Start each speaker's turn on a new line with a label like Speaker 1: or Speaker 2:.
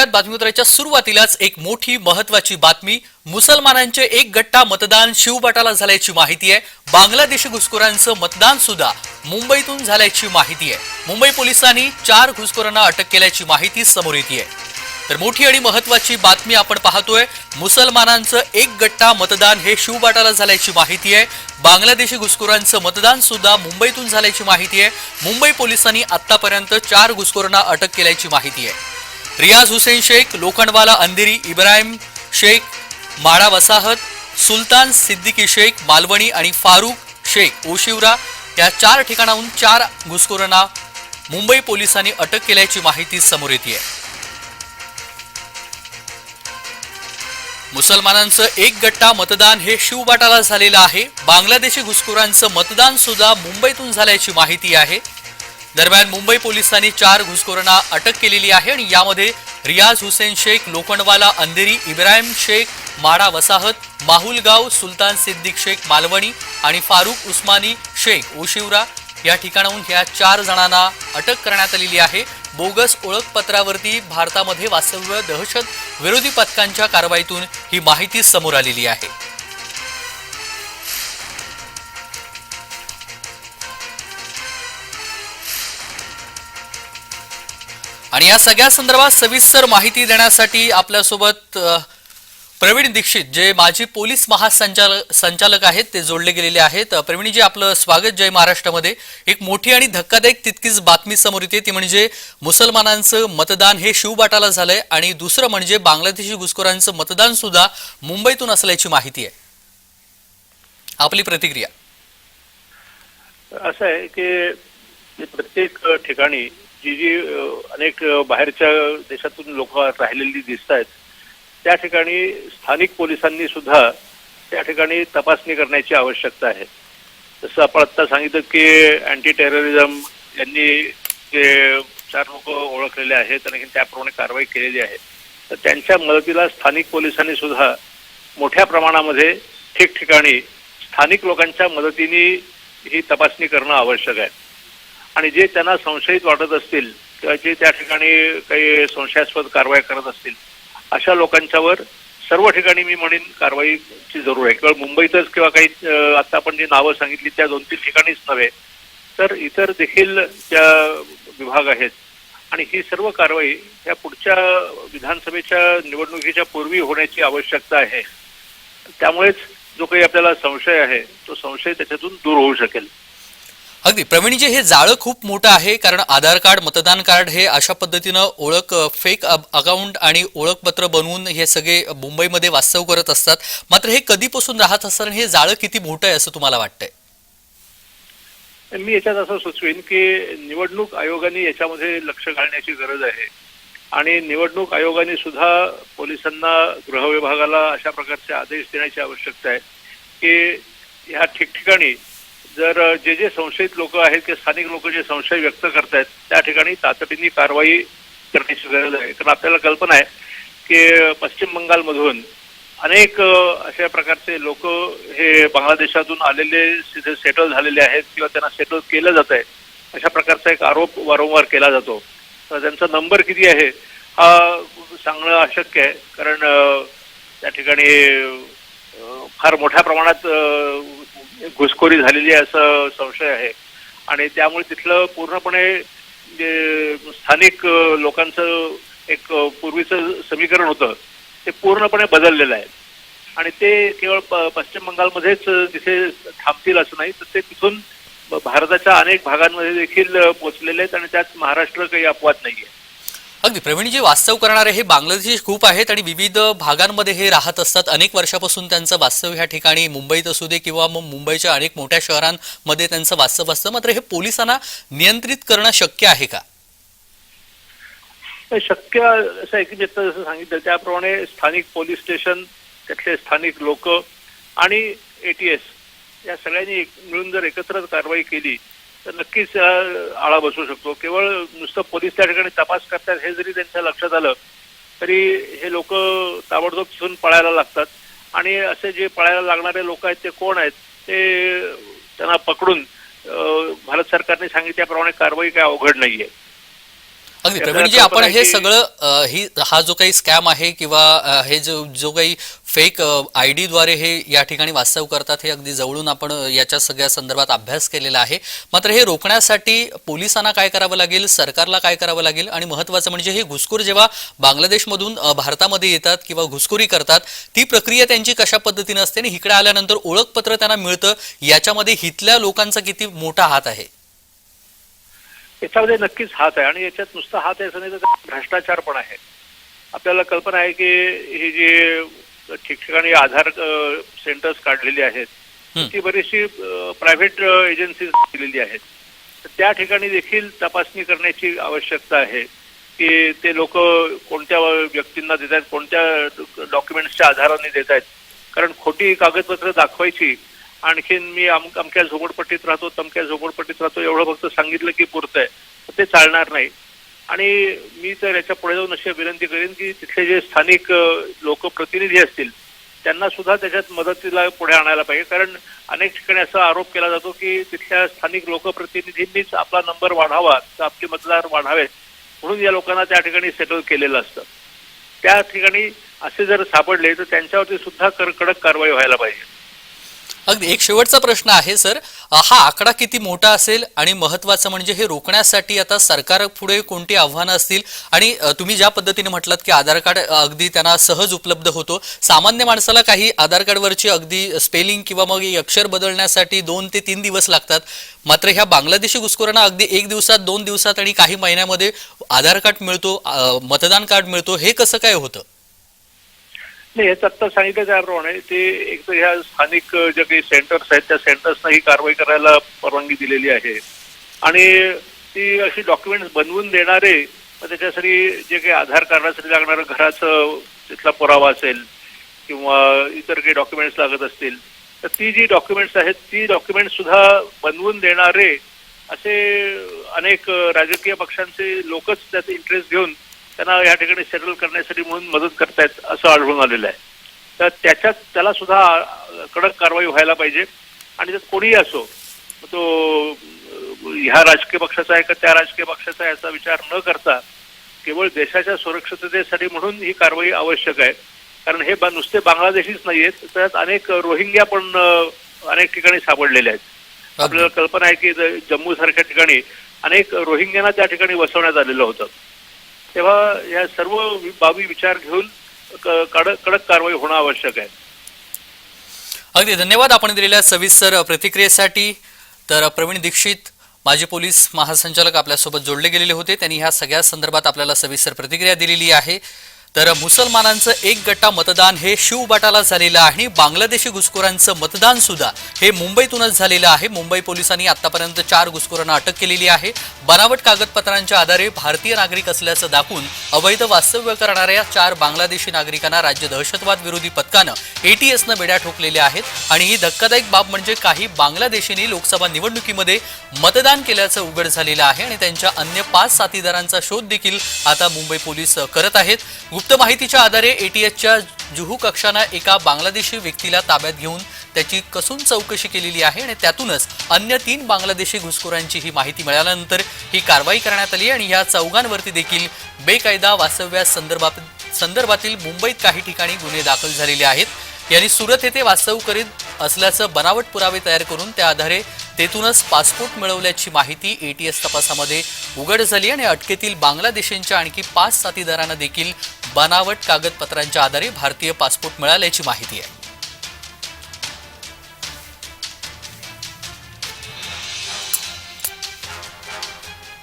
Speaker 1: यात बातमीपत्राच्या सुरुवातीलाच एक मोठी महत्वाची बातमी मुसलमानांचे एक गट्टा मतदान शिवबाटाला झाल्याची माहिती आहे. बांगलादेशी घुसखोरांचं मतदान सुद्धा मुंबईतून झाल्याची माहिती आहे. मुंबई पोलिसांनी चार घुसखोरांना अटक केल्याची माहिती समोर येते तर मोठी आणि महत्वाची बातमी आपण पाहतोय मुसलमानांचं एक गट्टा मतदान हे शिवबाटाला झाल्याची माहिती आहे. बांगलादेशी घुसखोरांचं मतदान सुद्धा मुंबईतून झाल्याची माहिती आहे. मुंबई पोलिसांनी आतापर्यंत चार घुसखोरांना अटक केल्याची माहिती आहे. रियाज हुसेन शेख लोखंडवाला अंधेरी इब्राहिम शेख माळा वसाहत सुलतान सिद्दीकी शेख मालवणी आणि फारूक शेख ओशिवरा या चार ठिकाणाहून चार घुसखोरांना मुंबई पोलिसांनी अटक केल्याची माहिती समोर येते मुसलमानांचं एक गट्टा मतदान हे शिवबाटाला झालेलं आहे. बांगलादेशी घुसखोरांचं मतदान सुद्धा मुंबईतून झाल्याची माहिती आहे. दरम्यान मुंबई पोलिसांनी चार घुसखोरांना अटक केलेली आहे आणि यामध्ये रियाज हुसेन शेख लोखंडवाला अंधेरी इब्राहिम शेख माडा वसाहत माहुलगाव सुलतान सिद्दीक शेख मालवणी आणि फारुख उस्मानी शेख ओशिवरा या ठिकाणाहून ह्या चार जणांना अटक करण्यात आलेली आहे. बोगस ओळखपत्रावरती भारतामध्ये वास्तव्य दहशत विरोधी पथकांच्या कारवाईतून ही माहिती समोर आलेली आहे. आणि या सगळ्या संदर्भात सविस्तर माहिती देण्यासाठी आपल्यासोबत प्रवीण दीक्षित जे माजी पोलीस महासंचालक संचालक आहेत ते जोडले गेलेले आहेत. प्रवीणजी आपलं स्वागत जय महाराष्ट्रामध्ये. एक मोठी आणि धक्कादायक तितकीच बातमी समोर येते ती म्हणजे मुसलमानांचं मतदान हे शिवबाटाला झालंय आणि दुसरं म्हणजे बांगलादेशी घुसखोरांचं मतदान सुद्धा मुंबईतून असल्याची माहिती आहे. आपली प्रतिक्रिया.
Speaker 2: असं आहे की प्रत्येक ठिकाणी जी जी अनेक बाहेरच्या देशातून लोक राहिलेली दिसत आहेत त्या ठिकाणी स्थानिक पोलिसांनी सुद्धा त्या ठिकाणी तपासणी करण्याची आवश्यकता आहे. जसं आपण आत्ता सांगितलं की अँटी टेररिझम यांनी जे चार लोक ओळखलेले आहेत आणि त्याप्रमाणे कारवाई केलेली आहे तर त्यांच्या मदतीला स्थानिक पोलिसांनी सुद्धा मोठ्या प्रमाणामध्ये ठिकठिकाणी स्थानिक लोकांच्या मदतीने ही तपासणी करणं आवश्यक आहे. आणि जे त्यांना संशयित वाटत असतील किंवा जे त्या ठिकाणी काही संशयास्पद कारवाई करत असतील अशा लोकांच्यावर सर्व ठिकाणी मी म्हणेन कारवाईची जरूर आहे. केवळ मुंबईतच किंवा काही आता आपण जी नावं सांगितली त्या दोन तीन ठिकाणीच नव्हे तर इतर देखील ज्या विभाग आहेत. आणि ही सर्व कारवाई या पुढच्या विधानसभेच्या निवडणुकीच्या पूर्वी होण्याची आवश्यकता आहे. त्यामुळेच जो काही आपल्याला संशय आहे तो संशय त्याच्यातून दूर होऊ शकेल.
Speaker 1: अगदी. प्रवीणजी हे जाळं खूप मोठं आहे कारण आधार कार्ड मतदान कार्ड हे अशा पद्धतीनं ओळख फेक अकाउंट आणि ओळखपत्र बनवून हे सगळे मुंबईमध्ये वास्तव करत असतात. मात्र हे कधीपासून राहत असताना हे जाळं किती मोठं आहे असं तुम्हाला वाटतंय?
Speaker 2: मी याच्यात असं सुचवेन की निवडणूक आयोगाने याच्यामध्ये लक्ष घालण्याची गरज आहे. आणि निवडणूक आयोगाने सुद्धा पोलिसांना गृह विभागाला अशा प्रकारचे आदेश देण्याची आवश्यकता आहे की ह्या ठिकठिकाणी जर जे जे संशयित लोक आहेत किंवा स्थानिक लोक जे संशय व्यक्त करतायत त्या ठिकाणी तातडीने कारवाई करण्याची गरज आहे. कारण आपल्याला कल्पना आहे की पश्चिम बंगालमधून अनेक अशा प्रकारचे लोक हे बांगलादेशातून आलेले तिथे सेटल झालेले आहेत किंवा त्यांना सेटल केलं जात आहे अशा प्रकारचा एक आरोप वारंवार केला जातो. तर त्यांचा नंबर किती आहे हा सांगणं अशक्य आहे. कारण त्या ठिकाणी फार मोठ्या प्रमाणात घुसखोरी झालेली आहे असं संशय आहे. आणि त्यामुळे तिथलं पूर्णपणे जे स्थानिक लोकांचं एक पूर्वीचं समीकरण होतं ते पूर्णपणे बदललेलं आहे. आणि ते केवळ प- पश्चिम बंगालमध्येच तिथे थांबतील असं नाही तर ते तिथून भारताच्या अनेक भागांमध्ये देखील पोचलेले पोहोचलेले आहेत आणि त्यात महाराष्ट्र काही अपवाद नाहीये.
Speaker 1: अगदी प्रवीणजी वास्तव करणारे हे बांगलादेशी खूप आहेत आणि विविध भागांमध्ये हे राहत असतात. अनेक वर्षापासून त्यांचं वास्तव ह्या ठिकाणी मुंबईत असू दे किंवा मग मुंबईच्या अनेक मोठ्या शहरांमध्ये त्यांचं वास्तव असतं. मात्र हे पोलिसांना नियंत्रित करणं शक्य आहे का?
Speaker 2: शक्य असं आहे की मी आता जसं सांगितलं. त्याप्रमाणे स्थानिक पोलीस स्टेशन त्यातले स्थानिक लोक आणि एटीएस या सगळ्यांनी मिळून जर एकत्र कारवाई केली तर नक्कीच आळा बसू शकतो. केवळ नुसतं पोलीस त्या ठिकाणी तपास करतात हे जरी त्यांच्या लक्षात आलं तरी हे लोक ताबडतोब तिथून पळायला लागतात. आणि असे जे पळायला लागणारे लोक आहेत ते कोण आहेत ते त्यांना पकडून भारत सरकारने सांगितल्याप्रमाणे कारवाई काय अवघड नाहीये.
Speaker 1: अगदी
Speaker 2: अर्थ
Speaker 1: आपण हे सगळं ही हा जो काही स्कॅम आहे किंवा हे जो जो काही फेक आयद्वारे हे या ठिकाणी वास्तव करतात हे अगदी जवळून आपण याच्या सगळ्या संदर्भात अभ्यास केलेला आहे. मात्र हे रोखण्यासाठी पोलिसांना काय करावं लागेल सरकारला काय करावं लागेल आणि महत्वाचं म्हणजे हे घुसखोर जेव्हा बांगलादेशमधून भारतामध्ये येतात किंवा घुसखोरी करतात ती प्रक्रिया त्यांची कशा पद्धतीने असते आणि इकडे आल्यानंतर ओळखपत्र त्यांना मिळतं याच्यामध्ये हिथल्या लोकांचा किती मोठा हात आहे?
Speaker 2: याच्यामध्ये नक्कीच हात आहे. आणि याच्यात नुसता हात आहे असं नाही तर भ्रष्टाचार पण आहे. आपल्याला कल्पना आहे की ही जी ठिकठिकाणी आधार सेंटर्स काढलेली आहेत. ती बरीचशी प्रायव्हेट एजन्सीज केलेली आहेत. तर त्या ठिकाणी देखील तपासणी करण्याची आवश्यकता आहे की ते लोक कोणत्या व्यक्तींना देत आहेत कोणत्या डॉक्युमेंट्सच्या आधाराने देत आहेत. कारण खोटी कागदपत्र दाखवायची आणखीन मी अमुक अमक्या झोपडपट्टीत राहतो तमक्या झोपडपट्टीत राहतो एवढं फक्त सांगितलं की पुरतं आहे. ते चालणार नाही. आणि मी तर याच्यापुढे जाऊन अशी विनंती करेन की तिथले जे स्थानिक लोकप्रतिनिधी असतील त्यांना सुद्धा त्याच्यात मदतीला पुढे आणायला पाहिजे. कारण अनेक ठिकाणी असा आरोप केला जातो की तिथल्या स्थानिक लोकप्रतिनिधींनीच आपला नंबर वाढावा तर आपले मतदार वाढावेत म्हणून या लोकांना त्या ठिकाणी सेटल केलेलं असतं. त्या ठिकाणी असे जर सापडले तर त्यांच्यावरती सुद्धा कर- कडक कारवाई व्हायला पाहिजे.
Speaker 1: अगदी एक शेवटचा प्रश्न आहे सर. हा आकडा किती मोठा असेल आणि महत्वाचं म्हणजे हे रोखण्यासाठी आता सरकार पुढे कोणती आव्हानं असतील? आणि तुम्ही ज्या पद्धतीने म्हटलात की आधार कार्ड अगदी त्यांना सहज उपलब्ध होतो. सामान्य माणसाला काही आधार कार्डवरची अगदी स्पेलिंग किंवा मग अक्षर बदलण्यासाठी दोन ते तीन दिवस लागतात. मात्र ह्या बांगलादेशी घुसखोरांना अगदी एक दिवसात दोन दिवसात आणि काही महिन्यामध्ये आधार कार्ड मिळतो मतदान कार्ड मिळतो. हे कसं काय होतं?
Speaker 2: नाही याचं आत्ता सांगितलं त्याप्रमाणे ते एक तर ह्या स्थानिक ज्या काही सेंटर्स आहेत त्या सेंटर्सना ही कारवाई करायला परवानगी दिलेली आहे. आणि ती अशी डॉक्युमेंट्स बनवून देणारे त्याच्यासाठी जे काही आधार कार्डासाठी लागणारं घराचं तिथला पुरावा असेल किंवा इतर काही डॉक्युमेंट्स लागत असतील तर ती जी डॉक्युमेंट्स आहेत ती डॉक्युमेंट्स सुद्धा बनवून देणारे असे अनेक राजकीय पक्षांचे लोकच त्यात इंटरेस्ट घेऊन त्यांना या ठिकाणी सेटल करण्यासाठी म्हणून मदत करतायत असं आढळून आलेलं आहे. तर त्याच्यात त्याला सुद्धा कडक कारवाई व्हायला पाहिजे. आणि त्यात कोणीही असो तो ह्या राजकीय पक्षाचा आहे का त्या राजकीय पक्षाचा आहे याचा विचार न करता केवळ देशाच्या सुरक्षिततेसाठी म्हणून ही कारवाई आवश्यक आहे. कारण हे बा- नुसते बांगलादेशीच नाही आहेत त्यात अनेक रोहिंग्या पण अनेक ठिकाणी सापडलेले आहेत. आपल्याला कल्पना आहे की जम्मू सारख्या ठिकाणी अनेक रोहिंग्यांना त्या ठिकाणी वसवण्यात आलेलं होतं. तेव्हा या सर्व बाबी विचार घेऊन कडक कडक कारवाई होणं आवश्यक आहे.
Speaker 1: अगदी धन्यवाद आपण दिलेल्या सविस्तर प्रतिक्रियेसाठी. तर प्रवीण दीक्षित माजी पोलीस महासंचालक आपल्यासोबत जोडले गेलेले होते. त्यांनी ह्या सगळ्या संदर्भात आपल्याला सविस्तर प्रतिक्रिया दिलेली आहे. तर मुसलमानांचं एक गट्टा मतदान हे शिवबाटाला झालेलं आहे. आणि बांगलादेशी घुसखोरांचं मतदान सुद्धा हे मुंबईतूनच झालेलं आहे. मुंबई पोलिसांनी आतापर्यंत चार घुसखोरांना अटक केलेली आहे. बनावट कागदपत्रांच्या आधारे भारतीय नागरिक असल्याचं दाखवून अवैध वास्तव्य करणाऱ्या चार बांगलादेशी नागरिकांना राज्य दहशतवाद विरोधी पथकानं एटीएसनं बेड्या ठोकलेल्या आहेत. आणि ही धक्कादायक बाब म्हणजे काही बांगलादेशींनी लोकसभा निवडणुकीमध्ये मतदान केल्याचं उघड झालेलं आहे. आणि त्यांच्या अन्य पाच साथीदारांचा शोध देखील आता मुंबई पोलीस करत आहेत. गुप्त माहितीच्या आधारे एटीएसच्या जुहू कक्षानं एका बांगलादेशी व्यक्तीला ताब्यात घेऊन त्याची कसून चौकशी केलेली आहे आणि त्यातूनच अन्य तीन बांगलादेशी घुसखोरांची ही माहिती मिळाल्यानंतर ही कारवाई करण्यात आली आणि या चौघांवरती देखील बेकायदा वास्तव्या संदर्भात संदर्भातील मुंबईत काही ठिकाणी गुन्हे दाखल झालेले आहेत. यांनी सुरत येथे वास्तव करीत असल्याचं बनावट पुरावे तयार करून त्या आधारे तेथूनच पासपोर्ट मिळवल्याची माहिती एटीएस तपासामध्ये उघड झाली आणि अटकेतील बांगलादेशींच्या आणखी पाच साथीदारांना देखील बनावट कागदपत्रांच्या आधारे भारतीय पासपोर्ट मिळाल्याची माहिती आहे.